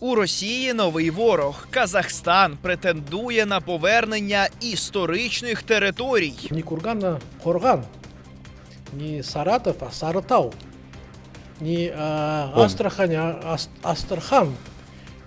У Росії новий ворог. Казахстан претендує на повернення історичних територій. Не Курган, а Хорган. Не Саратов, а Саратау. Не а, Астрахань, а Ас- Астрахань.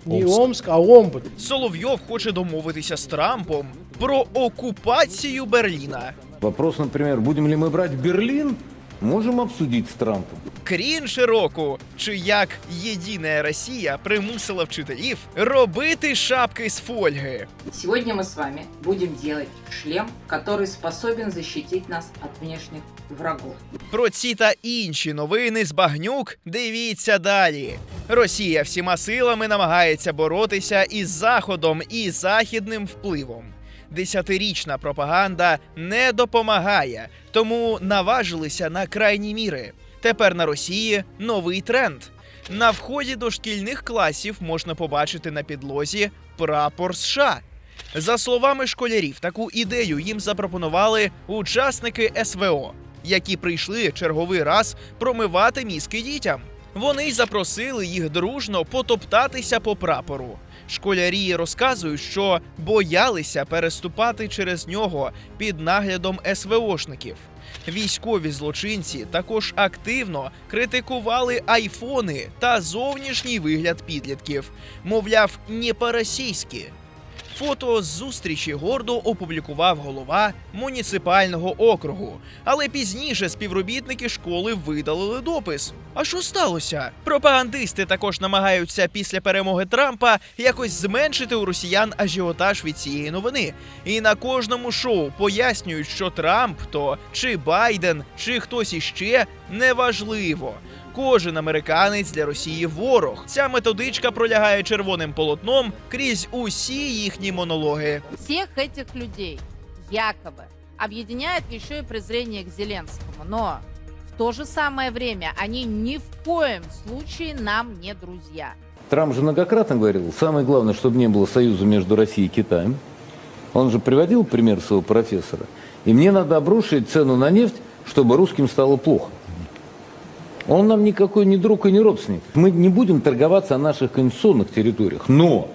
Не Омск. А Омбыт. Соловйов хоче домовитися з Трампом про окупацію Берліна. Вопрос, например, будем ли мы брать Берлин, можем обсудить с Трампом. Крінж року, чи як єдина Росія примусила вчителів робити шапки з фольги. Сегодня мы с вами будем делать шлем, который способен защитить нас от внешних врагов. Про ці та інші новини з багнюк дивіться далі. Росія всіма силами намагається боротися із Заходом і західним впливом. Десятирічна пропаганда не допомагає, тому наважилися на крайні міри. Тепер на Росії новий тренд. На вході до шкільних класів можна побачити на підлозі прапор США. За словами школярів, таку ідею їм запропонували учасники СВО, які прийшли черговий раз промивати мізки дітям. Вони й запросили їх дружно потоптатися по прапору. Школярі розказують, що боялися переступати через нього під наглядом СВОшників. Військові злочинці також активно критикували айфони та зовнішній вигляд підлітків, мовляв, не по-російськи. Фото зустрічі гордо опублікував голова муніципального округу. Але пізніше співробітники школи видалили допис. А що сталося? Пропагандисти також намагаються після перемоги Трампа якось зменшити у росіян ажіотаж від цієї новини. І на кожному шоу пояснюють, що Трамп то чи Байден, чи хтось іще неважливо. Кожен американець для Росії ворог. Ця методичка пролягає червоним полотном крізь усі їхні монологи. всех этих людей якобы объединяет еще и презрение к Зеленскому. Но в то же самое время они ни в коем случае нам не друзья. Трамп же многократно говорил, самое главное, чтобы не было союза между Россией и Китаем. Он же приводил пример своего профессора. И мне надо обрушить цену на нефть, чтобы русским стало плохо. Он нам никакой не друг и не родственник. Мы не будем торговаться о наших конституционных территориях. Но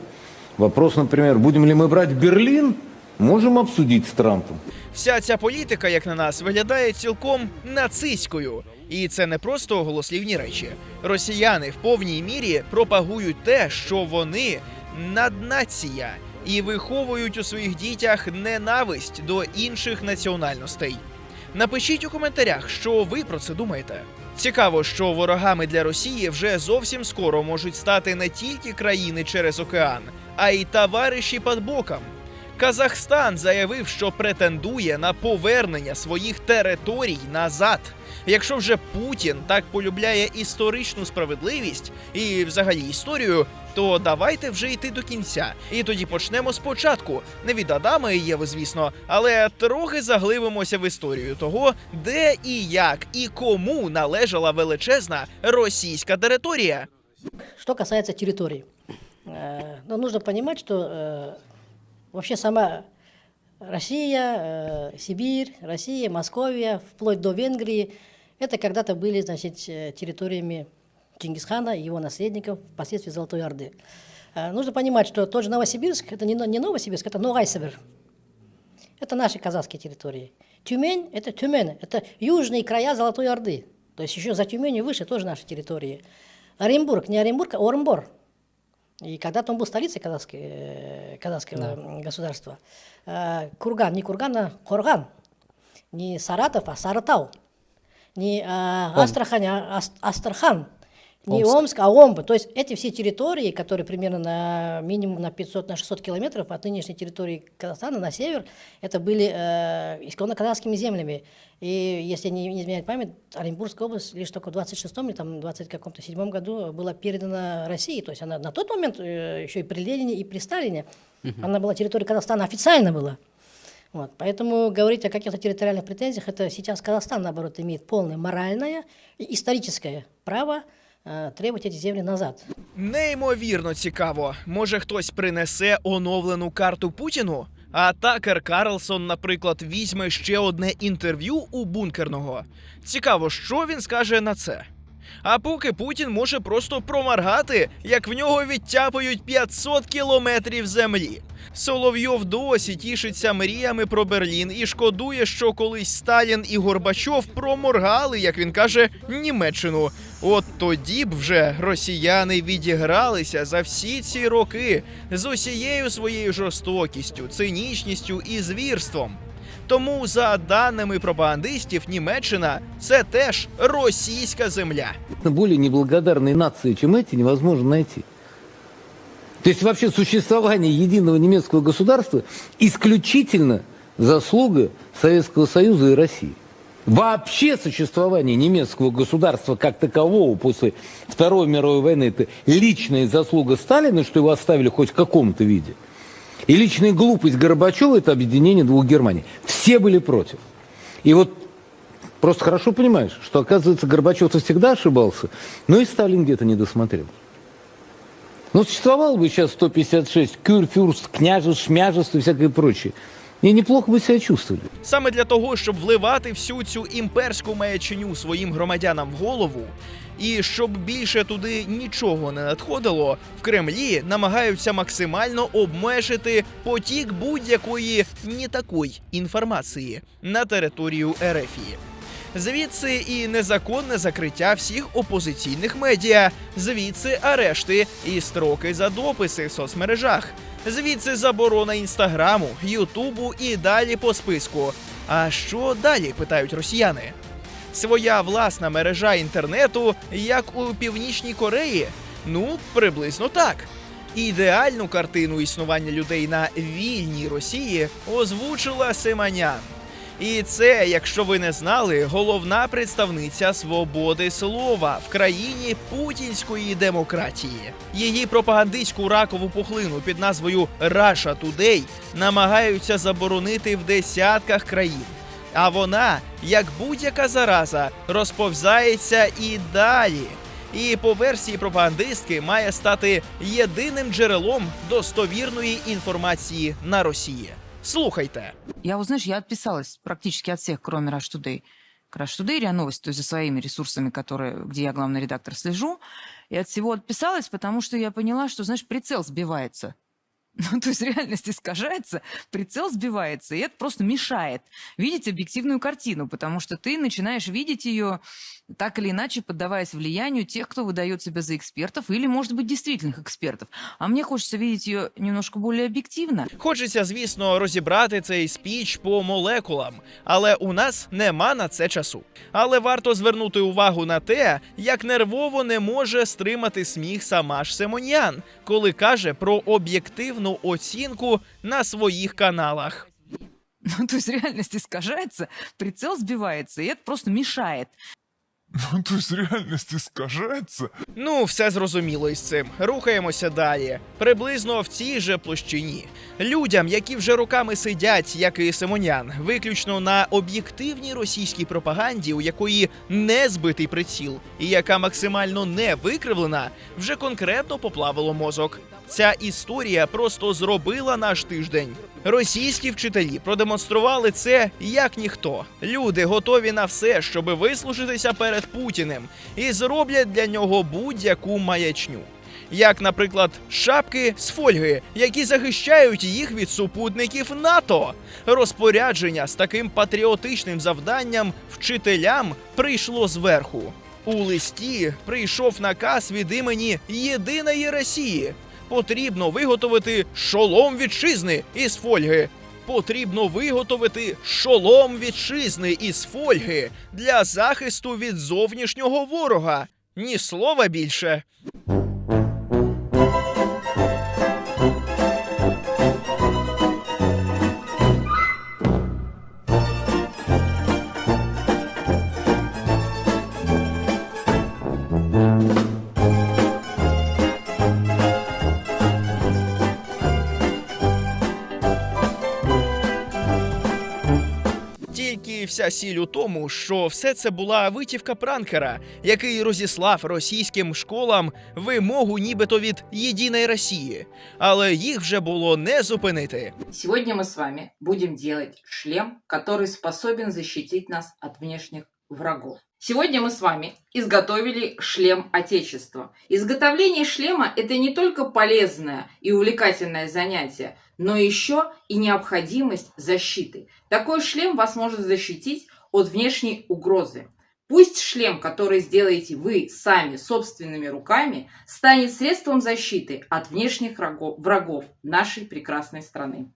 вопрос, например, будем ли мы брать Берлин, можем обсудить с Трампом. Вся ця політика, як на нас, виглядає цілком нацистською. І це не просто голослівні речі. Росіяни в повній мірі пропагують те, що вони наднація, і виховують у своїх дітях ненависть до інших національностей. Напишіть у коментарях, що ви про це думаєте. Цікаво, що ворогами для Росії вже зовсім скоро можуть стати не тільки країни через океан, а й товариші під боком. Казахстан заявив, що претендує на повернення своїх територій назад. Якщо вже Путін так полюбляє історичну справедливість і взагалі історію, то давайте вже йти до кінця. І тоді почнемо спочатку. Не від Адама і Єви, звісно, але трохи заглибимося в історію того, де і як і кому належала величезна російська територія. Что касается территорий, э, ну, нужно понимать, что э, вообще сама Россия, э, Сибирь, Россия, Московия, вплоть до Венгрии, это когда-то были, значит, э, территориями Чингисхана и его наследников, впоследствии Золотой Орды. Э, Нужно понимать, что тот же Новосибирск, это не, Но- не Новосибирск, это Новайсибир. Это наши казахские территории. Тюмень – это Тюмень, это южные края Золотой Орды. То есть еще за Тюменью выше тоже наши территории. Оренбург, не Оренбург, а Оренбор. И когда-то он был столицей казахской, э, казахского м, государства. Э, Курган, не Курган, а Хорган. Не Саратов, а Саратау. Не а, Астрахань, а Ас- Астрахань. Не Омск. А Омбы. То есть эти все территории, которые примерно на минимум на 500, на 600 километров от нынешней территории Казахстана на север, это были э, исконно казахскими землями. И если не, не изменяет память, Оренбургская область лишь только в 26-м или там 20 каком-то седьмом году была передана России. То есть она на тот момент э, еще и при Ленине, и при Сталине, она была территорией Казахстана, официально была. Вот. Поэтому говорить о каких-то территориальных претензиях, это сейчас Казахстан, наоборот, имеет полное моральное и историческое право э, ці землі назад. Неймовірно цікаво. Може, хтось принесе оновлену карту Путіну? А Такер Карлсон, наприклад, візьме ще одне інтерв'ю у бункерного. Цікаво, що він скаже на це. А поки Путін може просто промаргати, як в нього відтяпають 500 кілометрів землі. Соловйов досі тішиться мріями про Берлін і шкодує, що колись Сталін і Горбачов проморгали, як він каже, Німеччину. От тоді б вже росіяни відігралися за всі ці роки з усією своєю жорстокістю, цинічністю і звірством. Тому, за даними пропагандистів, Німеччина це теж російська земля. Более неблагодарной нации, чем эти, невозможно найти. То есть вообще существование единого немецкого государства исключительно заслуга Советского Союза и России. Вообще существование немецкого государства как такового после Второй мировой войны это личная заслуга Сталина, что его оставили хоть в каком-то виде. И личная глупость Горбачева это объединение двух Германий. Все были против. И вот Просто хорошо понимаешь, что, оказывается, Горбачев-то всегда ошибался, но и Сталин где-то не досмотрел. Ну, существовало бы сейчас 156 кюрфюрст, княжеств, шмяжеств и всякое прочее. И неплохо бы себя чувствовали. Саме для того, щоб вливати всю цю імперську маячню своїм громадянам в голову, і щоб більше туди нічого не надходило, в Кремлі намагаються максимально обмежити потік будь-якої не такої інформації на територію Ерефії. Звідси і незаконне закриття всіх опозиційних медіа, звідси арешти і строки за дописи в соцмережах, звідси заборона інстаграму, Ютубу і далі по списку. А що далі? питають росіяни. Своя власна мережа інтернету, як у Північній Кореї? Ну, приблизно так. Ідеальну картину існування людей на вільній Росії озвучила Симанян. І це, якщо ви не знали, головна представниця свободи слова в країні путінської демократії. Її пропагандистську ракову пухлину під назвою Russia Today намагаються заборонити в десятках країн. А вона, як будь-яка зараза, розповзається і далі. І по версії пропагандистки має стати єдиним джерелом достовірної інформації на Росії. Слухайте. Я вот, знаешь, я отписалась практически от всех, кроме Rush Today. Rush Today, РИА Новости, то есть за своими ресурсами, которые, где я главный редактор слежу. И от всего отписалась, потому что я поняла, что, знаешь, прицел сбивается. Ну, то есть реальность искажается, прицел сбивается, и это просто мешает видеть объективную картину, потому что ты начинаешь видеть ее так или иначе, поддаваясь влиянию тех, кто выдает себя за экспертов, или, может быть, действительных экспертов. А мне хочется видеть ее немножко более объективно. Хочеться, звісно, розібрати цей спіч по молекулам, але у нас нема на це часу. Але варто звернути увагу на те, як нервово не може стримати сміх сама ж Семонян, коли каже про об'єктивну оцінку на своїх каналах. Ну, то есть реальность искажается, прицел сбивается, и это просто мешает. Ну, то есть реальность искажается. Ну, все зрозуміло із цим. Рухаємося далі. Приблизно в цій же площині. Людям, які вже роками сидять, як і Симонян, виключно на об'єктивній російській пропаганді, у якої не збитий приціл, і яка максимально не викривлена, вже конкретно поплавило мозок. Ця історія просто зробила наш тиждень. Російські вчителі продемонстрували це як ніхто. Люди готові на все, щоби вислужитися перед Путіним, і зроблять для нього будь-яку маячню. Як, наприклад, шапки з фольги, які захищають їх від супутників НАТО. Розпорядження з таким патріотичним завданням вчителям прийшло зверху. У листі прийшов наказ від імені Єдиної Росії. Потрібно виготовити шолом вітчизни із фольги. Потрібно виготовити шолом вітчизни із фольги для захисту від зовнішнього ворога. Ні слова більше. Вся сіль у тому, що все це була витівка пранкера, який розіслав російським школам вимогу нібито від єдиної Росії, але їх вже було не зупинити. Сьогодні ми з вами будемо робити шлем, який способен защитить нас от внешніх врагов. Сегодня мы с вами изготовили шлем Отечества. Изготовление шлема – это не только полезное и увлекательное занятие, но еще и необходимость защиты. Такой шлем вас может защитить от внешней угрозы. Пусть шлем, который сделаете вы сами собственными руками, станет средством защиты от внешних врагов, нашей прекрасной страны.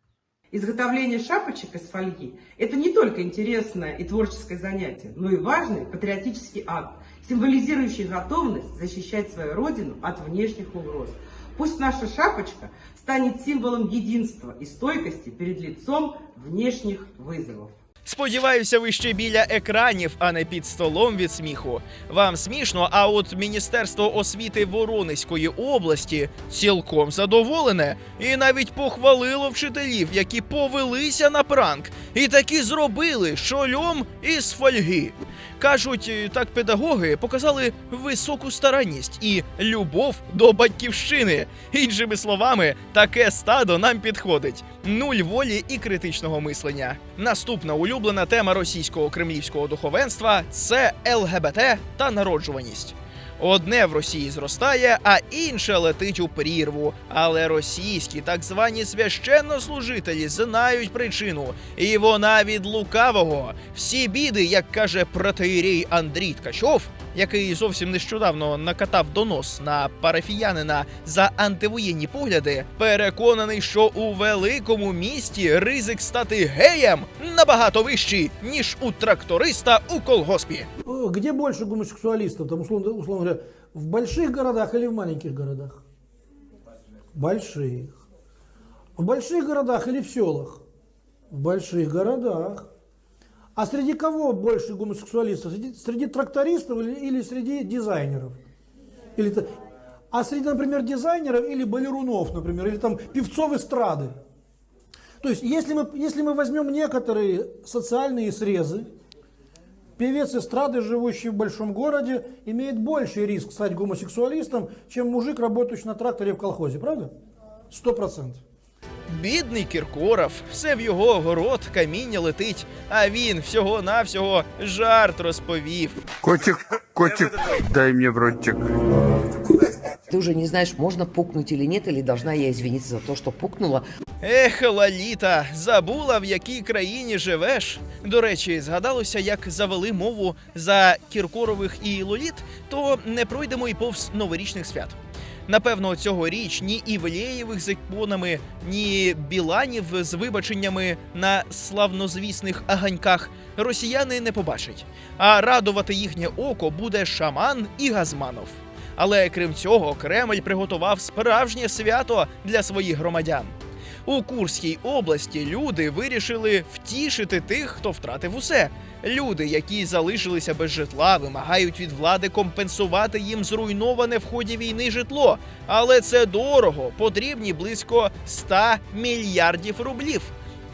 Изготовление шапочек из фольги – это не только интересное и творческое занятие, но и важный патриотический акт, символизирующий готовность защищать свою родину от внешних угроз. Пусть наша шапочка станет символом единства и стойкости перед лицом внешних вызовов. Сподіваюся, ви ще біля екранів, а не під столом від сміху. Вам смішно, а от Міністерство освіти Воронезької області цілком задоволене і навіть похвалило вчителів, які повелися на пранк, і таки зробили шольом із фольги. Кажуть, е, так педагоги показали високу старанність і любов до батьківщини. Іншими словами, таке стадо нам підходить. Нуль волі і критичного мислення. Наступна улюблена тема російського кремлівського духовенства це ЛГБТ та народжуваність. Одне в Росії зростає, а інше летить у прірву. Але російські так звані священнослужителі знають причину, і вона від лукавого. Всі біди, як каже протеєрій Андрій Ткачов, який зовсім нещодавно накатав донос на парафіянина за антивоєнні погляди, переконаний, що у великому місті ризик стати геєм набагато вищий, ніж у тракториста у колгоспі. Э, Где больше гомосексуалистов, там, условно, условно говоря, в больших городах или в маленьких городах? Больших. В больших городах или в селах? В больших городах. А среди кого больше гомосексуалистов? Среди, среди трактористов или, или среди дизайнеров? Или, а среди, например, дизайнеров или балерунов, например, или там певцов эстрады? То есть, если мы, если мы возьмем некоторые социальные срезы, Певец эстрады, живущий в большом городе, имеет больший риск стать гомосексуалистом, чем мужик, работающий на тракторе в колхозе, правда? Сто процентов. Бідний Кіркоров, все в його огород, каміння летить, а він всього-навсього жарт розповів. Котик, котик, дай мне в ротик. Ты уже не знаешь, можно пукнуть или нет, или должна я извиниться за то, что пукнула. Ех, Лаліта, забула в якій країні живеш. До речі, згадалося, як завели мову за Кіркорових і Лоліт, то не пройдемо і повз новорічних свят. Напевно, цьогоріч ні Івлеєвих з іконами, ні Біланів з вибаченнями на славнозвісних аганьках росіяни не побачать. А радувати їхнє око буде шаман і Газманов. Але крім цього, Кремль приготував справжнє свято для своїх громадян. У Курській області люди вирішили втішити тих, хто втратив усе. Люди, які залишилися без житла, вимагають від влади компенсувати їм зруйноване в ході війни житло. Але це дорого, потрібні близько 100 мільярдів рублів.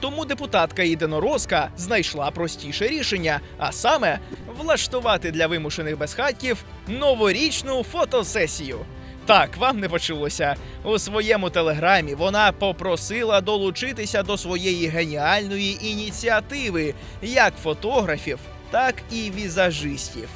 Тому депутатка єдинорозка знайшла простіше рішення, а саме влаштувати для вимушених безхатьків новорічну фотосесію. Так, вам не почулося. У своєму телеграмі вона попросила долучитися до своєї геніальної ініціативи як фотографів, так і візажистів.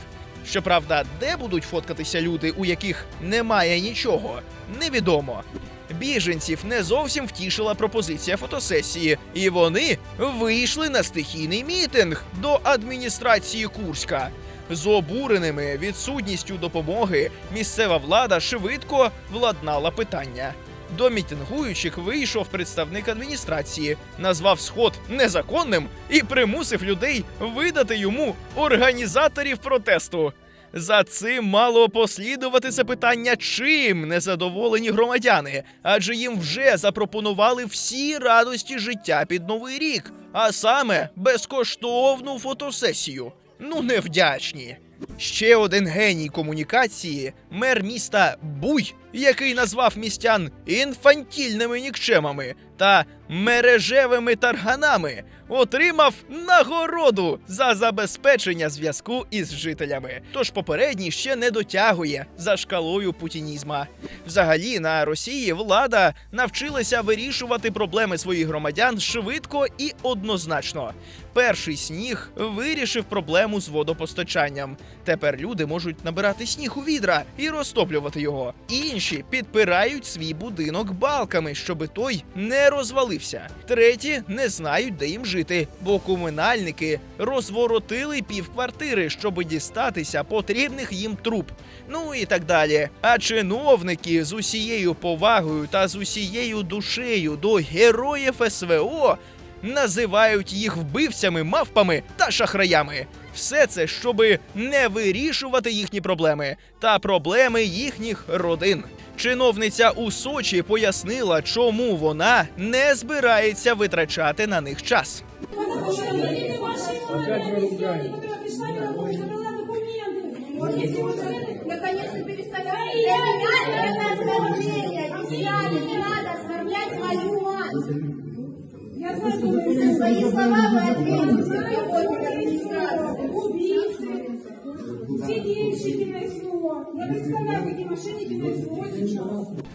Щоправда, де будуть фоткатися люди, у яких немає нічого, невідомо. Біженців не зовсім втішила пропозиція фотосесії, і вони вийшли на стихійний мітинг до адміністрації Курська. З обуреними відсутністю допомоги місцева влада швидко владнала питання. До мітингуючих вийшов представник адміністрації, назвав сход незаконним і примусив людей видати йому організаторів протесту. За цим мало послідувати запитання, чим незадоволені громадяни, адже їм вже запропонували всі радості життя під новий рік, а саме безкоштовну фотосесію. Ну невдячні. Ще один геній комунікації мер міста Буй, який назвав містян інфантільними нікчемами та мережевими тарганами, отримав нагороду за забезпечення зв'язку із жителями. Тож попередній ще не дотягує за шкалою путінізма. Взагалі на Росії влада навчилася вирішувати проблеми своїх громадян швидко і однозначно. Перший сніг вирішив проблему з водопостачанням. Тепер люди можуть набирати сніг у відра і розтоплювати його. Інші підпирають свій будинок балками, щоби той не розвалився. Треті не знають, де їм жити, бо комунальники розворотили півквартири, щоб дістатися потрібних їм труб. Ну і так далі. А чиновники з усією повагою та з усією душею до героїв СВО називають їх вбивцями, мавпами та шахраями. Все це, щоби не вирішувати їхні проблеми та проблеми їхніх родин. Чиновниця у Сочі пояснила, чому вона не збирається витрачати на них час. Наконец-то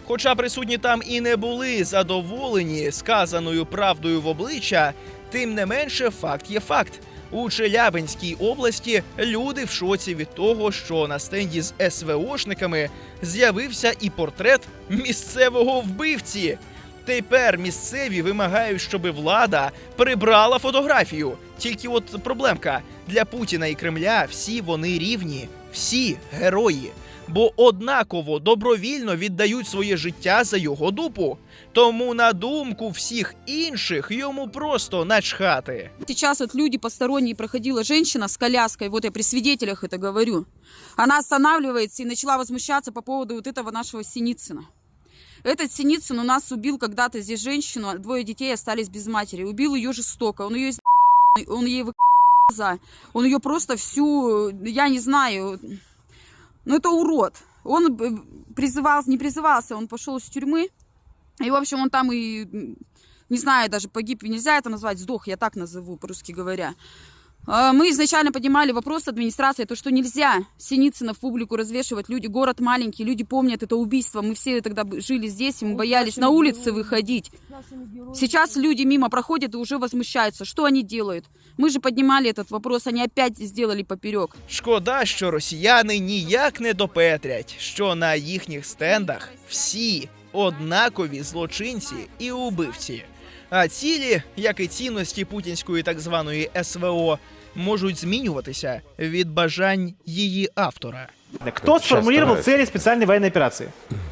Хоча присутні там і не були задоволені сказаною правдою в обличчя, тим не менше факт є факт. У Челябинській області люди в шоці від того, що на стенді з СВОшниками з'явився і портрет місцевого вбивці. Тепер місцеві вимагають, щоб влада прибрала фотографію. Тільки от проблемка для Путіна і Кремля всі вони рівні, всі герої. Бо однаково добровільно віддають своє життя за його дупу. Тому на думку всіх інших йому просто начхати. Сейчас вот люди посторонние проходила женщина с коляской, вот я при свидетелях это говорю. Она останавливается и начала возмущаться по поводу вот этого нашего Синицына. Этот Синицын у нас убил когда-то здесь женщину, а двое детей остались без матери. Убил ее жестоко. Он ее из... он ей в глаза. Он ее просто всю, я не знаю, ну это урод. Он б- призывался, не призывался, он пошел из тюрьмы. И, в общем, он там и, не знаю, даже погиб, нельзя это назвать, сдох, я так назову, по-русски говоря. А, Мы изначально поднимали вопрос администрации, то, что нельзя Синицына в публику развешивать. Люди, город маленький, люди помнят это убийство. Мы все тогда б- жили здесь, и мы боялись на улицы выходить. Сейчас люди мимо проходят и уже возмущаются. Что они делают? Мы же поднимали этот вопрос, они опять сделали поперек. Шкода, що росіяни ніяк не допетрять, що на їхніх стендах всі однакові злочинці і убивці. А цілі, як і цінності путінської так званої СВО, можуть змінюватися від бажань її автора. Кто сформулировал цели специальной военной операции?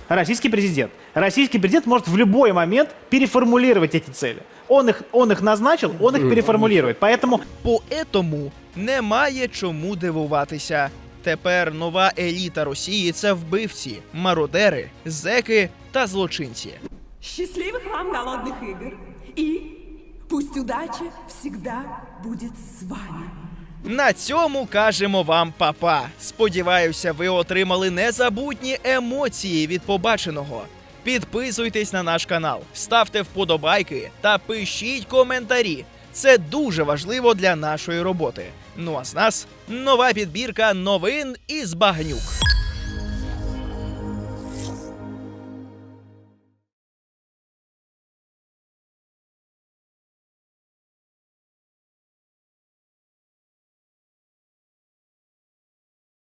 Российский президент. Российский президент может в любой момент переформулировать эти цели. Он их, он их назначил, он их переформулирует. Поэтому Поетому немає чому дивуватися. Тепер нова еліта Росії це вбивці, мародери, зеки та злочинці. Счастливых вам голодных игр. И пусть удача всегда будет с вами. На цьому кажемо вам папа. Сподіваюся, ви отримали незабутні емоції від побаченого. Підписуйтесь на наш канал, ставте вподобайки та пишіть коментарі. Це дуже важливо для нашої роботи. Ну а з нас нова підбірка новин із багнюк.